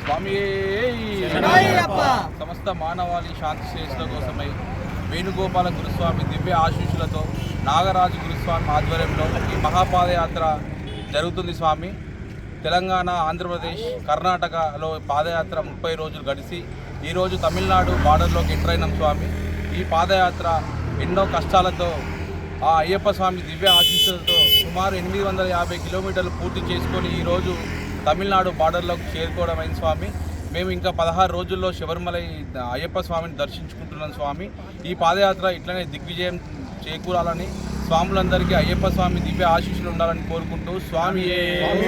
స్వామి సమస్త మానవాళి శాంతి శ్రేష్ఠుల కోసమై వేణుగోపాల గురుస్వామి దివ్య ఆశీస్సులతో నాగరాజు గురుస్వామి ఆధ్వర్యంలో ఈ మహాపాదయాత్ర జరుగుతుంది స్వామి. తెలంగాణ ఆంధ్రప్రదేశ్ కర్ణాటకలో పాదయాత్ర ముప్పై రోజులు గడిచి ఈరోజు తమిళనాడు బార్డర్లోకి ఎంటర్ అయినాం స్వామి. ఈ పాదయాత్ర ఎన్నో కష్టాలతో ఆ అయ్యప్ప స్వామి దివ్య ఆశీస్సులతో సుమారు ఎనిమిది వందల యాభై కిలోమీటర్లు పూర్తి చేసుకొని ఈరోజు తమిళనాడు బార్డర్లోకి చేరుకోవడం అయింది స్వామి. మేము ఇంకా పదహారు రోజుల్లో శబరిమల అయ్యప్ప స్వామిని దర్శించుకుంటున్నాం స్వామి. ఈ పాదయాత్ర ఇట్లనే దిగ్విజయం చేకూరాలని స్వాములందరికీ అయ్యప్ప స్వామి దివ్య ఆశీస్సులు ఉండాలని కోరుకుంటూ స్వామి స్వామి